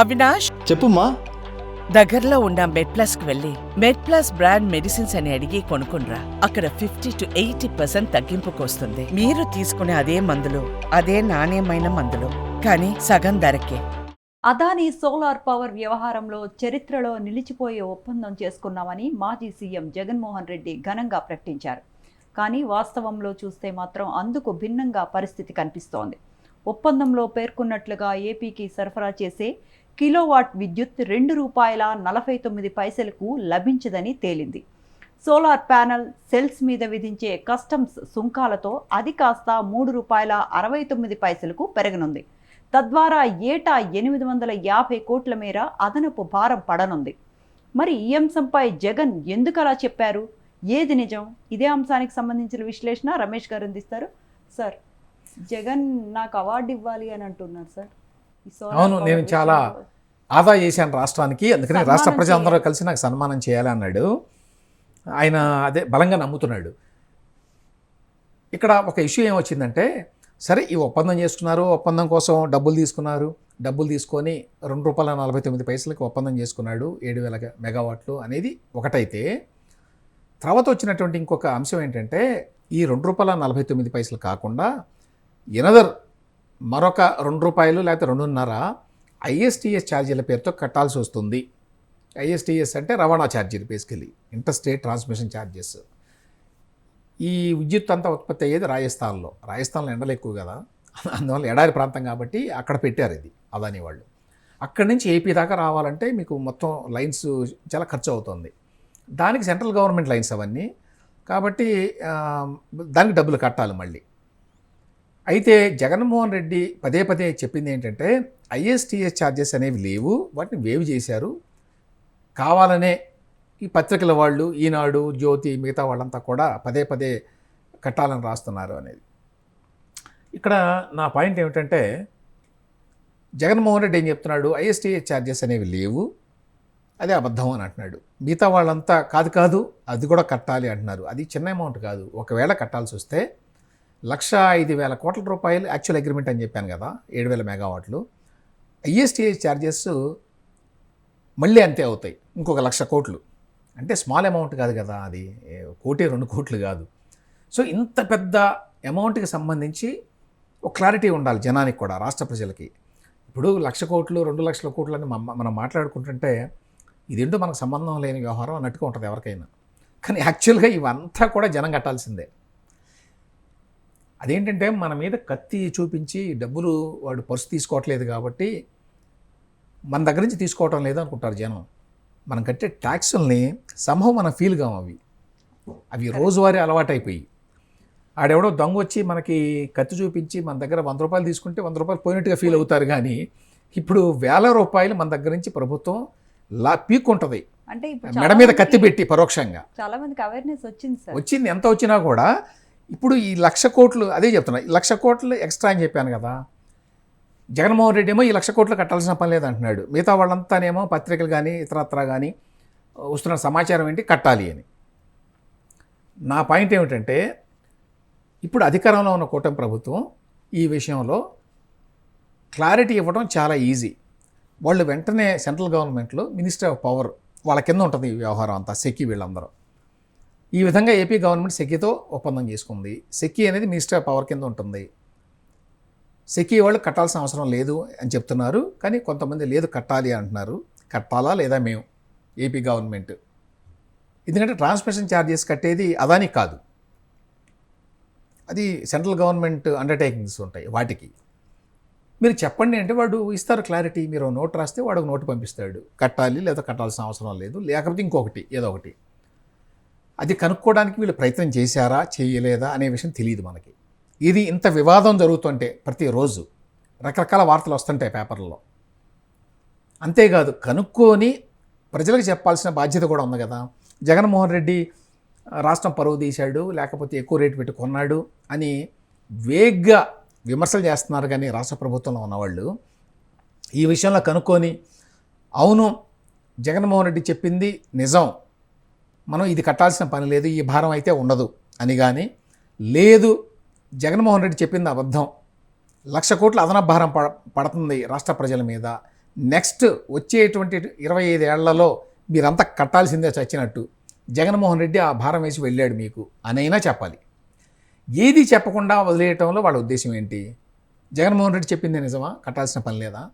అవినాష్? చెప్పుమా దగ్గరలో ఉన్న మెడ్ ప్లస్కు వెళ్ళి మెడ్ ప్లస్ బ్రాండ్ మెడిసిన్స్ అని అడిగి కొనుక్కునరా అక్కడ ఫిఫ్టీ టు ఎయిటీ పర్సెంట్ తగ్గింపుకు వస్తుంది మీరు తీసుకునే అదే మందులు అదే నాణ్యమైన మందులు కానీ సగం ధరకే. అదానీ సోలార్ పవర్ వ్యవహారంలో చరిత్రలో నిలిచిపోయే ఒప్పందం చేసుకున్నామని మాజీ సీఎం జగన్మోహన్ రెడ్డి ఘనంగా ప్రకటించారు. కానీ వాస్తవంలో చూస్తే మాత్రం అందుకు భిన్నంగా పరిస్థితి కనిపిస్తోంది. ఒప్పందంలో పేర్కొన్నట్లుగా ఏపీకి సరఫరా చేసే కిలోవాట్ విద్యుత్ రెండు రూపాయల నలభై తొమ్మిది పైసలకు లభించదని తేలింది. సోలార్ ప్యానెల్ సెల్స్ మీద విధించే కస్టమ్స్ సుంకాలతో అది కాస్త మూడు రూపాయల అరవై తొమ్మిది పైసలకు పెరగనుంది. తద్వారా ఏటా ఎనిమిది వందల యాభై కోట్ల మేర అదనపు భారం పడనుంది. మరి ఈ అంశంపై జగన్ ఎందుకు అలా చెప్పారు? ఏది నిజం? ఇదే అంశానికి సంబంధించిన విశ్లేషణ రమేష్ గారు అందిస్తారు. సార్ జగన్ నాకు అవార్డు ఇవ్వాలి అని అంటున్నారు సార్. అవును నేను చాలా. ఆదా చేశాను రాష్ట్రానికి. అందుకని రాష్ట్ర ప్రజలందరూ. కలిసి నాకు సన్మానం చేయాలి అన్నాడు. ఆయన అదే బలంగా నమ్ముతున్నాడు. ఇక్కడ ఒక ఇష్యూ ఏమొచ్చిందంటే సరే ఈ ఒప్పందం చేసుకున్నారు ఒప్పందం కోసం డబ్బులు తీసుకున్నారు. డబ్బులు తీసుకొని రెండు రూపాయల నలభై తొమ్మిది పైసలకి ఒప్పందం చేసుకున్నాడు. ఏడు వేల మెగావాట్లు అనేది ఒకటైతే తర్వాత వచ్చినటువంటి ఇంకొక అంశం ఏంటంటే ఈ రెండు రూపాయల నలభై తొమ్మిది పైసలు కాకుండా ఎనదర్ మరొక రెండు రూపాయలు లేకపోతే రెండున్నర ఐఎస్టీఎస్ ఛార్జీల పేరుతో కట్టాల్సి వస్తుంది. ఐఎస్టీఎస్ అంటే రవాణా ఛార్జీలు basically inter state transmission charges ఈ విద్యుత్ అంతా ఉత్పత్తి అయ్యేది రాజస్థాన్లో. రాజస్థాన్లో ఎండలు ఎక్కువ కదా. అందువల్ల ఎడారి ప్రాంతం కాబట్టి అక్కడ పెట్టారు ఇది అదాని వాళ్ళు. అక్కడి నుంచి ఏపీ దాకా రావాలంటే మీకు మొత్తం లైన్స్ చాలా ఖర్చు అవుతుంది. దానికి సెంట్రల్ గవర్నమెంట్ లైన్స్ అవన్నీ. కాబట్టి దానికి డబ్బులు కట్టాలి మళ్ళీ. అయితే జగన్మోహన్ రెడ్డి పదే పదే చెప్పింది ఏంటంటే ఐఎస్టీఎస్ ఛార్జెస్ అనేవి లేవు వాటిని వేవ్ చేశారు. కావాలనే ఈ పత్రికల వాళ్ళు ఈనాడు జ్యోతి మిగతా వాళ్ళంతా కూడా పదే పదే కట్టాలని రాస్తున్నారు అనేది. ఇక్కడ నా పాయింట్ ఏమిటంటే జగన్మోహన్ రెడ్డి ఏం చెప్తున్నాడు? ఐఎస్టీఎస్ ఛార్జెస్ అనేవి లేవు అదే అబద్ధం అని అంటున్నాడు. మిగతా వాళ్ళంతా కాదు కాదు అది కూడా కట్టాలి అంటున్నారు. అది చిన్న అమౌంట్ కాదు. ఒకవేళ కట్టాల్సి వస్తే లక్ష ఐదు వేల కోట్ల రూపాయలు యాక్చువల్ అగ్రిమెంట్ అని చెప్పాను కదా ఏడు వేల మెగావాట్లు ఐఎస్టీఐ ఛార్జెస్ మళ్ళీ అంతే అవుతాయి ఇంకొక లక్ష కోట్లు. అంటే స్మాల్ అమౌంట్ కాదు కదా అది కోటి రెండు కోట్లు కాదు. సో ఇంత పెద్ద అమౌంట్కి సంబంధించి ఒక క్లారిటీ ఉండాలి జనానికి కూడా రాష్ట్ర ప్రజలకి. ఇప్పుడు లక్ష కోట్లు రెండు లక్షల కోట్లు అని మనం మాట్లాడుకుంటుంటే ఇదేంటో మనకు సంబంధం లేని వ్యవహారం అన్నట్టుగా ఉంటుంది ఎవరికైనా. కానీ యాక్చువల్గా ఇవంతా కూడా జనం కట్టాల్సిందే. అదేంటంటే మన మీద కత్తి చూపించి డబ్బులు వాడు పర్సు తీసుకోవట్లేదు కాబట్టి మన దగ్గర నుంచి తీసుకోవటం లేదు అనుకుంటారు జనం. మనం కట్టే ట్యాక్సుల్ని సంభవం మనం ఫీల్ కాం అవి. అవి రోజువారీ అలవాటైపోయి. ఆడెవడో దొంగ వచ్చి మనకి కత్తి చూపించి మన దగ్గర వంద రూపాయలు తీసుకుంటే వంద రూపాయలు పోయినట్టుగా ఫీల్ అవుతారు కానీ ఇప్పుడు వేల రూపాయలు మన దగ్గర నుంచి ప్రభుత్వం లా పీక్కుంటుంది. అంటే మెడ మీద కత్తి పెట్టి పరోక్షంగా. చాలా మందికి అవేర్నెస్ వచ్చింది సార్. వచ్చింది. ఎంత వచ్చినా కూడా ఇప్పుడు ఈ లక్ష కోట్లు అదే చెప్తున్నా లక్ష కోట్లు ఎక్స్ట్రా అని చెప్పాను కదా జగన్మోహన్ రెడ్డి ఏమో ఈ లక్ష కోట్లు కట్టాల్సిన పని లేదు అంటున్నాడు మిగతా వాళ్ళంతానేమో పత్రికలు కానీ ఇతరత్ర కానీ వస్తున్న సమాచారం ఏంటి? కట్టాలి అని. నా పాయింట్ ఏమిటంటే ఇప్పుడు అధికారంలో ఉన్న కూటమి ప్రభుత్వం ఈ విషయంలో క్లారిటీ ఇవ్వడం చాలా ఈజీ. వాళ్ళు వెంటనే సెంట్రల్ గవర్నమెంట్లో మినిస్టర్ ఆఫ్ పవర్ వాళ్ళ కింద ఉంటుంది ఈ వ్యవహారం అంతా సెక్కి వీళ్ళందరూ. ఈ విధంగా ఏపీ గవర్నమెంట్ సెకీతో ఒప్పందం చేసుకుంది. సెకీ అనేది మినిస్టర్ ఆఫ్ పవర్ కింద ఉంటుంది. సెకీ వాళ్ళు కట్టాల్సిన అవసరం లేదు అని చెప్తున్నారు. కానీ కొంతమంది లేదు కట్టాలి అంటున్నారు. కట్టాలా లేదా మేము? AP government. ఎందుకంటే ట్రాన్స్మిషన్ ఛార్జెస్ కట్టేది అదానికి కాదు. అది సెంట్రల్ గవర్నమెంట్ అండర్టేకింగ్స్ ఉంటాయి వాటికి. మీరు చెప్పండి అంటే వాడు ఇస్తారు క్లారిటీ. మీరు నోట్ రాస్తే వాడు ఒక నోటు పంపిస్తాడు. కట్టాలి లేదా కట్టాల్సిన అవసరం లేదు. లేకపోతే ఇంకొకటి ఏదో ఒకటి. అది కనుక్కోవడానికి వీళ్ళు ప్రయత్నం చేశారా చేయలేదా అనే విషయం తెలియదు మనకి. ఇది ఇంత వివాదం జరుగుతుంటే ప్రతిరోజు రకరకాల వార్తలు వస్తుంటాయి పేపర్లలో. అంతేకాదు కనుక్కొని ప్రజలకు చెప్పాల్సిన బాధ్యత కూడా ఉంది కదా. జగన్మోహన్ రెడ్డి రాష్ట్రం పరువు తీశాడు లేకపోతే ఎక్కువ రేటు పెట్టి కొన్నాడు అని వేగ్గా విమర్శలు చేస్తున్నారు కానీ రాష్ట్ర ప్రభుత్వంలో ఉన్నవాళ్ళు. ఈ విషయంలో కనుక్కొని అవును జగన్మోహన్ రెడ్డి చెప్పింది నిజం. మనం ఇది కట్టాల్సిన పని లేదు ఈ భారం అయితే ఉండదు అని కానీ లేదు జగన్మోహన్ రెడ్డి చెప్పింది అబద్ధం. లక్ష కోట్ల అదనపు భారం పడ పడుతుంది రాష్ట్ర ప్రజల మీద. నెక్స్ట్ వచ్చేటువంటి ఇరవై ఐదు ఏళ్ళలో మీరంతా కట్టాల్సిందే చచ్చినట్టు. జగన్మోహన్ రెడ్డి ఆ భారం వేసి వెళ్ళాడు మీకు అనైనా చెప్పాలి. ఏది చెప్పకుండా వదిలేయటంలో వాళ్ళ ఉద్దేశం ఏంటి? జగన్మోహన్ రెడ్డి చెప్పింది నిజమా? కట్టాల్సిన పని లేదా?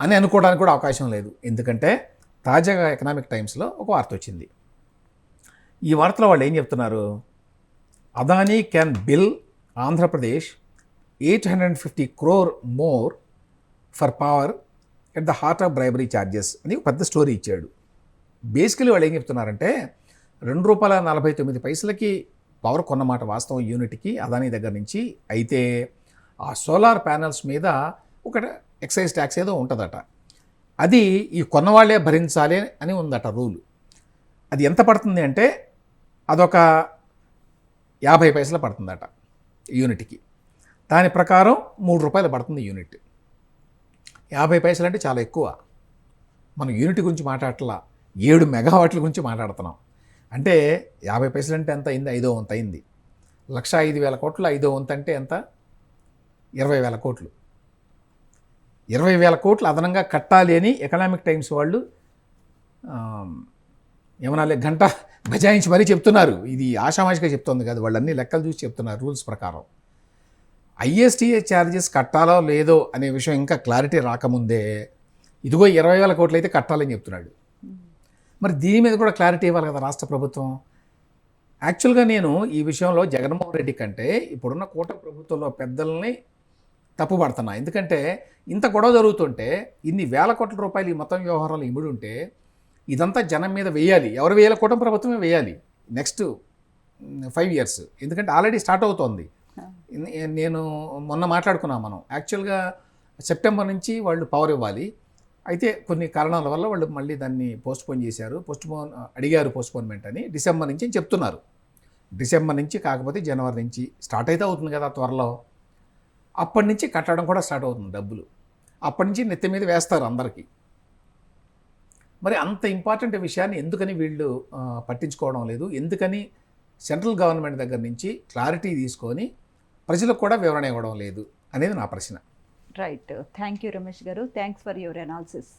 అని అనుకోవడానికి కూడా అవకాశం లేదు. ఎందుకంటే తాజాగా ఎకనామిక్ టైమ్స్లో ఒక వార్త వచ్చింది. ఈ వార్తలో వాళ్ళు ఏం చెప్తున్నారు? Adani can bill Andhra Pradesh eight hundred and fifty crore more for power at the heart of bribery charges అని ఒక పెద్ద స్టోరీ ఇచ్చాడు. బేసికలీ వాళ్ళు ఏం చెప్తున్నారంటే రెండు రూపాయల నలభై తొమ్మిది పైసలకి పవర్ కొన్నమాట వాస్తవం యూనిట్కి అదానీ దగ్గర నుంచి. అయితే ఆ సోలార్ ప్యానల్స్ మీద ఒక ఎక్సైజ్ ట్యాక్స్ ఏదో ఉంటుందట. అది ఈ కొన్నవాళ్ళే భరించాలి అని ఉందట రూల్. అది ఎంత పడుతుంది అంటే అదొక యాభై పైసలు పడుతుందట యూనిట్కి. దాని ప్రకారం మూడు రూపాయలు పడుతుంది యూనిట్. యాభై పైసలు అంటే చాలా ఎక్కువ. మనం యూనిట్ గురించి మాట్లాడట్లా. ఏడు మెగావాట్ల గురించి మాట్లాడుతున్నాం. అంటే యాభై పైసలు అంటే ఎంత అయింది? ఐదో వంత అయింది లక్ష ఐదు వేల కోట్లు ఐదో వంత అంటే ఎంత? ఇరవై వేల కోట్లు. ఇరవై వేల కోట్లు అదనంగా కట్టాలి అని ఎకనామిక్ టైమ్స్ వాళ్ళు ఏమన్నా గంట బజాయించి మరీ చెప్తున్నారు. ఇది ఆషామాషిగా చెప్తుంది కదా వాళ్ళు అన్ని లెక్కలు చూసి చెప్తున్నారు రూల్స్ ప్రకారం. ఐఎస్టీఏ ఛార్జెస్ కట్టాలో లేదో అనే విషయం ఇంకా క్లారిటీ రాకముందే ఇదిగో ఇరవై వేల కోట్లు అయితే కట్టాలని చెప్తున్నాడు. మరి దీని మీద కూడా క్లారిటీ ఇవ్వాలి కదా రాష్ట్ర ప్రభుత్వం? యాక్చువల్గా నేను ఈ విషయంలో జగన్మోహన్ రెడ్డి కంటే ఇప్పుడున్న కూట ప్రభుత్వంలో పెద్దల్ని తప్పుపడుతున్నా ఎందుకంటే ఇంత గొడవ జరుగుతుంటే ఇన్ని వేల కోట్ల రూపాయలు ఈ మొత్తం వ్యవహారాలు ఇమిడి ఉంటే ఇదంతా జనం మీద వేయాలి. ఎవరు వేయాలి? కూటమి ప్రభుత్వమే వేయాలి. Next five years. ఎందుకంటే ఆల్రెడీ స్టార్ట్ అవుతోంది. నేను మొన్న మాట్లాడుకున్నాం మనం. యాక్చువల్గా సెప్టెంబర్ నుంచి వాళ్ళు పవర్ ఇవ్వాలి. అయితే కొన్ని కారణాల వల్ల వాళ్ళు మళ్ళీ దాన్ని పోస్ట్పోన్ చేశారు. పోస్ట్పోన్ అడిగారు పోస్ట్పోన్మెంట్ అని. డిసెంబర్ నుంచి చెప్తున్నారు. డిసెంబర్ నుంచి కాకపోతే జనవరి నుంచి స్టార్ట్ అయితే అవుతుంది కదా త్వరలో. అప్పటి నుంచి కట్టడం కూడా స్టార్ట్ అవుతుంది డబ్బులు. అప్పటి నుంచి నెత్తి మీద వేస్తారు అందరికీ. మరి అంత ఇంపార్టెంట్ విషయాన్ని ఎందుకని వీళ్ళు పట్టించుకోవడం లేదు? ఎందుకని సెంట్రల్ గవర్నమెంట్ దగ్గర నుంచి క్లారిటీ తీసుకొని ప్రజలకు కూడా వివరణ ఇవ్వడం లేదు అనేది నా ప్రశ్న. రైట్ థ్యాంక్ యూ రమేష్ గారు. Thanks for your analysis